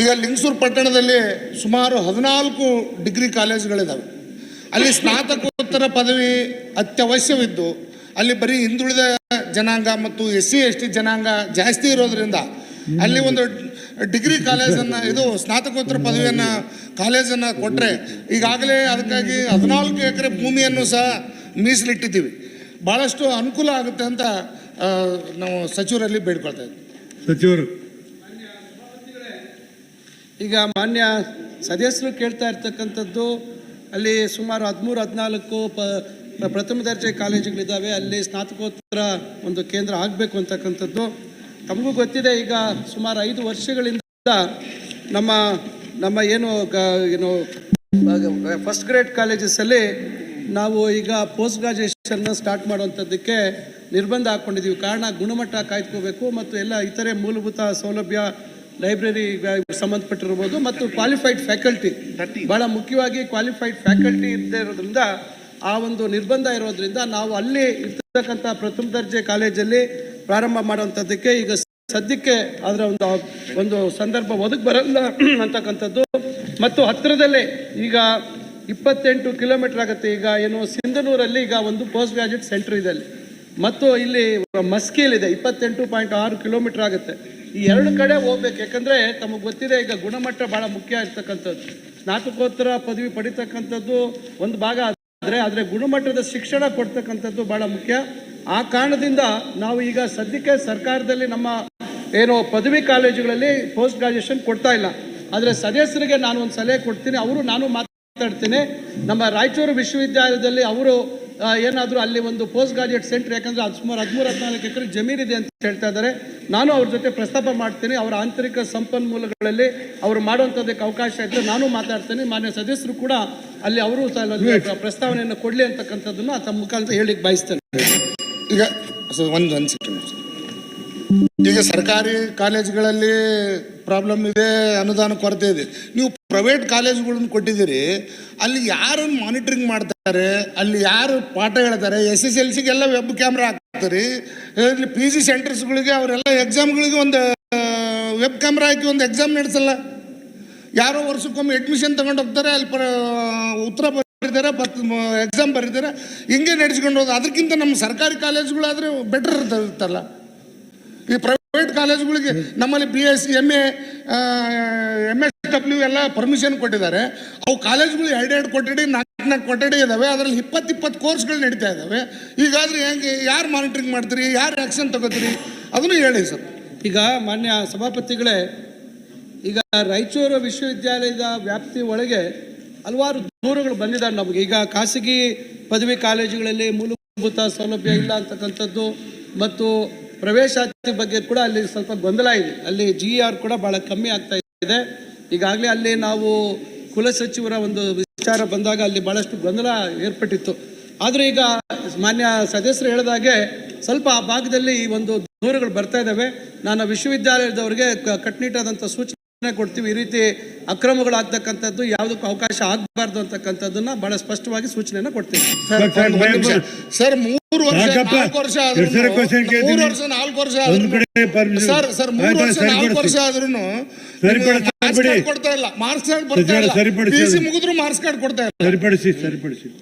ಈಗ ಲಿಂಗಸೂರು ಪಟ್ಟಣದಲ್ಲಿ ಸುಮಾರು ಹದಿನಾಲ್ಕು ಡಿಗ್ರಿ ಕಾಲೇಜುಗಳಿದ್ದಾವೆ ಅಲ್ಲಿ ಸ್ನಾತಕೋತ್ತರ ಪದವಿ ಅತ್ಯವಶ್ಯವಿದ್ದು, ಅಲ್ಲಿ ಬರೀ ಹಿಂದುಳಿದ ಜನಾಂಗ ಮತ್ತು ಎಸ್ ಸಿ ಎಸ್ ಟಿ ಜನಾಂಗ ಜಾಸ್ತಿ ಇರೋದ್ರಿಂದ ಅಲ್ಲಿ ಒಂದು ಡಿಗ್ರಿ ಕಾಲೇಜನ್ನು, ಇದು ಸ್ನಾತಕೋತ್ತರ ಪದವಿಯನ್ನು, ಕಾಲೇಜನ್ನು ಕೊಟ್ಟರೆ ಈಗಾಗಲೇ ಅದಕ್ಕಾಗಿ ಹದಿನಾಲ್ಕು ಎಕರೆ ಭೂಮಿಯನ್ನು ಸಹ ಮೀಸಲಿಟ್ಟಿದ್ದೀವಿ. ಭಾಳಷ್ಟು ಅನುಕೂಲ ಆಗುತ್ತೆ ಅಂತ ನಾವು ಸಚಿವರಲ್ಲಿ ಬೇಡ್ಕೊಳ್ತಾ ಇದ್ದೀವಿ ಸಚಿವರು ಈಗ ಮಾನ್ಯ ಸದಸ್ಯರು ಕೇಳ್ತಾ ಇರ್ತಕ್ಕಂಥದ್ದು, ಅಲ್ಲಿ ಸುಮಾರು ಹದಿಮೂರು, ಹದಿನಾಲ್ಕು ಪ, ಪ್ರ- ಪ್ರಥಮ ದರ್ಜೆ ಕಾಲೇಜುಗಳಿದ್ದಾವೆ, ಅಲ್ಲಿ ಸ್ನಾತಕೋತ್ತರ ಒಂದು ಕೇಂದ್ರ ಆಗಬೇಕು ಅಂತಕ್ಕಂಥದ್ದು. ತಮಗೂ ಗೊತ್ತಿದೆ, ಈಗ ಸುಮಾರು ಐದು ವರ್ಷಗಳಿಂದ ನಮ್ಮ ನಮ್ಮ ಏನು ಏನು, ಫಸ್ಟ್ ಗ್ರೇಡ್ ಕಾಲೇಜಸಲ್ಲಿ ನಾವು ಈಗ ಪೋಸ್ಟ್ ಗ್ರಾಜುಯೇಷನ್ನ ಸ್ಟಾರ್ಟ್ ಮಾಡುವಂಥದ್ದಕ್ಕೆ ನಿರ್ಬಂಧ ಹಾಕ್ಕೊಂಡಿದ್ದೀವಿ ಕಾರಣ ಗುಣಮಟ್ಟ ಕಾಯ್ದುಕೋಬೇಕು ಮತ್ತು ಎಲ್ಲ ಇತರೆ ಮೂಲಭೂತ ಸೌಲಭ್ಯ ಲೈಬ್ರರಿ ಸಂಬಂಧಪಟ್ಟಿರ್ಬೋದು ಮತ್ತು ಕ್ವಾಲಿಫೈಡ್ ಫ್ಯಾಕಲ್ಟಿ ಭಾಳ ಮುಖ್ಯವಾಗಿ ಕ್ವಾಲಿಫೈಡ್ ಫ್ಯಾಕಲ್ಟಿ ಇದ್ದೇ ಇರೋದ್ರಿಂದ ಆ ಒಂದು ನಿರ್ಬಂಧ ಇರೋದ್ರಿಂದ ನಾವು ಅಲ್ಲಿ ಇರ್ತಕ್ಕಂಥ ಪ್ರಥಮ ದರ್ಜೆ ಕಾಲೇಜಲ್ಲಿ ಪ್ರಾರಂಭ ಮಾಡುವಂಥದ್ದಕ್ಕೆ ಈಗ ಸದ್ಯಕ್ಕೆ ಅದರ ಒಂದು ಒಂದು ಸಂದರ್ಭ ಒದಗಿ ಬರಲ್ಲ ಅಂತಕ್ಕಂಥದ್ದು. ಮತ್ತು ಹತ್ತಿರದಲ್ಲೇ ಈಗ ಇಪ್ಪತ್ತೆಂಟು ಕಿಲೋಮೀಟರ್ ಆಗುತ್ತೆ. ಈಗ ಏನು ಸಿಂಧನೂರಲ್ಲಿ ಈಗ ಒಂದು ಪೋಸ್ಟ್ ಗ್ರಾಜುಯೇಟ್ ಸೆಂಟರ್ ಇದೆ ಅಲ್ಲಿ. ಮತ್ತು ಇಲ್ಲಿ ಮಸ್ಕಿಯಲ್ಲಿದೆ ಇಪ್ಪತ್ತೆಂಟು ಪಾಯಿಂಟ್ ಆರು ಕಿಲೋಮೀಟರ್ ಆಗುತ್ತೆ. ಈ ಎರಡು ಕಡೆ ಹೋಗ್ಬೇಕು. ಯಾಕಂದ್ರೆ ತಮಗೆ ಗೊತ್ತಿದೆ, ಈಗ ಗುಣಮಟ್ಟ ಬಹಳ ಮುಖ್ಯ ಇರ್ತಕ್ಕಂಥದ್ದು. ಸ್ನಾತಕೋತ್ತರ ಪದವಿ ಪಡಿತಕ್ಕಂಥದ್ದು ಒಂದು ಭಾಗ ಆದರೆ ಆದರೆ ಗುಣಮಟ್ಟದ ಶಿಕ್ಷಣ ಕೊಡ್ತಕ್ಕಂಥದ್ದು ಬಹಳ ಮುಖ್ಯ. ಆ ಕಾರಣದಿಂದ ನಾವು ಈಗ ಸದ್ಯಕ್ಕೆ ಸರ್ಕಾರದಲ್ಲಿ ನಮ್ಮ ಏನು ಪದವಿ ಕಾಲೇಜುಗಳಲ್ಲಿ ಪೋಸ್ಟ್ ಗ್ರಾಜುಯೇಷನ್ ಕೊಡ್ತಾ ಇಲ್ಲ. ಆದರೆ ಸದಸ್ಯರಿಗೆ ನಾನು ಒಂದು ಸಲಹೆ ಕೊಡ್ತೀನಿ. ಅವರು ನಾನು ಮಾತಾಡ್ತೀನಿ. ನಮ್ಮ ರಾಯಚೂರು ವಿಶ್ವವಿದ್ಯಾಲಯದಲ್ಲಿ ಅವರು ಏನಾದರೂ ಅಲ್ಲಿ ಒಂದು ಪೋಸ್ಟ್ ಗ್ರಾಜುಯೇಟ್ ಸೆಂಟರ್, ಯಾಕಂದ್ರೆ ಅದು ಸುಮಾರು ಹದಿಮೂರು ಹದಿನಾಲ್ಕು ಎಕರೆ ಜಮೀನಿದೆ ಅಂತ ಹೇಳ್ತಾ ಇದ್ದಾರೆ. ನಾನು ಅವ್ರ ಜೊತೆ ಪ್ರಸ್ತಾಪ ಮಾಡ್ತೀನಿ ಅವರ ಆಂತರಿಕ ಸಂಪನ್ಮೂಲಗಳಲ್ಲಿ ಅವರು ಮಾಡುವಂಥದ್ದಕ್ಕೆ ಅವಕಾಶ ಇದ್ದರೆ ನಾನು ಮಾತಾಡ್ತೀನಿ. ಮಾನ್ಯ ಸದಸ್ಯರು ಕೂಡ ಅಲ್ಲಿ ಅವರು ಪ್ರಸ್ತಾವನೆಯನ್ನು ಕೊಡಲಿ ಅಂತಕ್ಕಂಥದ್ದನ್ನು ತಮ್ಮ ಮುಖಾಂತರ ಹೇಳಿಕ್ಕೆ ಬಯಸ್ತೇನೆ. ಈಗ ಒಂದು ಒಂದು ಸೆಕೆಂಡ್. ಈಗ ಸರ್ಕಾರಿ ಕಾಲೇಜ್ಗಳಲ್ಲಿ ಪ್ರಾಬ್ಲಮ್ ಇದೆ, ಅನುದಾನ ಕೊರತೆ ಇದೆ. ನೀವು ಪ್ರೈವೇಟ್ ಕಾಲೇಜುಗಳನ್ನು ಕೊಟ್ಟಿದ್ದೀರಿ, ಅಲ್ಲಿ ಯಾರು ಮಾನಿಟರಿಂಗ್ ಮಾಡ್ತಾರೆ, ಅಲ್ಲಿ ಯಾರು ಪಾಠ ಹೇಳ್ತಾರೆ, ಎಸ್ ಎಸ್ ಎಲ್ ಸಿಗೆಲ್ಲ ವೆಬ್ ಕ್ಯಾಮ್ರಾ ಹಾಕ್ತಾರೆ. ಇಲ್ಲಿ ಪಿ ಜಿ ಸೆಂಟರ್ಸ್ಗಳಿಗೆ ಅವರೆಲ್ಲ ಎಕ್ಸಾಮ್ಗಳಿಗೆ ಒಂದು ವೆಬ್ ಕ್ಯಾಮ್ರಾ ಹಾಕಿ ಒಂದು ಎಕ್ಸಾಮ್ ನಡೆಸಲ್ಲ. ಯಾರೋ ವರ್ಷಕ್ಕೊಮ್ಮೆ ಅಡ್ಮಿಷನ್ ತಗೊಂಡು ಹೋಗ್ತಾರೆ, ಅಲ್ಲಿ ಉತ್ತರ ಬರೀತಾರೆ ಬತ್ ಎಕ್ಸಾಮ್ ಬರೀತಾರೆ. ಹಿಂಗೆ ನಡೆಸ್ಕೊಂಡು ಹೋದ ಅದಕ್ಕಿಂತ ನಮ್ಮ ಸರ್ಕಾರಿ ಕಾಲೇಜುಗಳಾದರೆ ಬೆಟರ್ ಇರ್ತಲ್ಲ ಈ ಪ್ರೈವೇಟ್ ಕಾಲೇಜುಗಳಿಗೆ ನಮ್ಮಲ್ಲಿ B S M A M S W ಎಲ್ಲ ಪರ್ಮಿಷನ್ ಕೊಟ್ಟಿದ್ದಾರೆ. ಅವು ಕಾಲೇಜುಗಳು ಎರಡು ಎರಡು ಕೊಠಡಿ ನಾಲ್ಕು ನಾಲ್ಕು ಕೊಠಡಿ ಇದ್ದಾವೆ ಅದರಲ್ಲಿ ಇಪ್ಪತ್ತು ಇಪ್ಪತ್ತು ಕೋರ್ಸ್ಗಳು ನಡೀತಾ ಇದ್ದಾವೆ ಈಗಾದರೆ ಹೆಂಗೆ, ಯಾರು ಮಾನಿಟ್ರಿಂಗ್ ಮಾಡ್ತೀರಿ? ಯಾರು ಆ್ಯಕ್ಷನ್ ತಗೋತೀರಿ? ಅದನ್ನು ಹೇಳಿ ಸರ್. ಈಗ ಮಾನ್ಯ ಸಭಾಪತಿಗಳೇ, ಈಗ ರಾಯಚೂರು ವಿಶ್ವವಿದ್ಯಾಲಯದ ವ್ಯಾಪ್ತಿ ಒಳಗೆ ಹಲವಾರು ದೂರುಗಳು ಬಂದಿದ್ದಾರೆ ನಮಗೆ. ಈಗ ಖಾಸಗಿ ಪದವಿ ಕಾಲೇಜುಗಳಲ್ಲಿ ಮೂಲಭೂತ ಸೌಲಭ್ಯ ಇಲ್ಲ ಅಂತಕ್ಕಂಥದ್ದು ಮತ್ತು ಪ್ರವೇಶಾತಿ ಬಗ್ಗೆ ಕೂಡ ಅಲ್ಲಿ ಸ್ವಲ್ಪ ಗೊಂದಲ ಇದೆ. ಅಲ್ಲಿ ಜಿ ಆರ್ ಕೂಡ ಬಹಳ ಕಮ್ಮಿ ಆಗ್ತಾ ಇದೆ. ಈಗಾಗಲೇ ಅಲ್ಲಿ ನಾವು ಕುಲಸಚಿವರ ಒಂದು ವಿಚಾರ ಬಂದಾಗ ಅಲ್ಲಿ ಬಹಳಷ್ಟು ಗೊಂದಲ ಏರ್ಪಟ್ಟಿತ್ತು. ಆದರೆ ಈಗ ಮಾನ್ಯ ಸದಸ್ಯರು ಹೇಳಿದಾಗೆ ಸ್ವಲ್ಪ ಆ ಭಾಗದಲ್ಲಿ ಈ ಒಂದು ದೂರುಗಳು ಬರ್ತಾ ಇದ್ದಾವೆ ನಾನು ವಿಶ್ವವಿದ್ಯಾಲಯದವರಿಗೆ ಕಟ್ಟುನಿಟ್ಟಾದಂಥ ಸೂಚನೆ ಕೊಡ್ತೀವಿ. ಈ ರೀತಿ ಅಕ್ರಮಗಳಾಗ್ತಕ್ಕಂಥದ್ದು ಯಾವುದಕ್ಕೂ ಅವಕಾಶ ಆಗಬಾರ್ದು ಅಂತಕ್ಕಂಥದ್ದನ್ನ ಬಹಳ ಸ್ಪಷ್ಟವಾಗಿ ಸೂಚನೆಯನ್ನು ಕೊಡ್ತೀನಿ ಸರ್ ಮೂರು ವರ್ಷ? ನಾಲ್ಕು ವರ್ಷ? ಮೂರು ವರ್ಷ ನಾಲ್ಕು ವರ್ಷ ಸರ್ ಸರ್ ಮೂರು ವರ್ಷ. ನಾಲ್ಕು ವರ್ಷ ಆದ್ರೂ ಸರಿಪಡಿಸಿ, ಸರಿಪಡಿ. ಕೊಡ್ತಾ ಇಲ್ಲ ಮಾರ್ಕ್ಸ್ ಕಾರ್ಡ್ ಬರ್ತಾ ಇಲ್ಲ. ಮುಗಿದ್ರು ಮಾರ್ಕ್ಸ್ ಕಾರ್ಡ್ ಕೊಡ್ತಾ ಇಲ್ಲ ಸರಿಪಡಿಸಿ ಸರಿಪಡಿಸಿ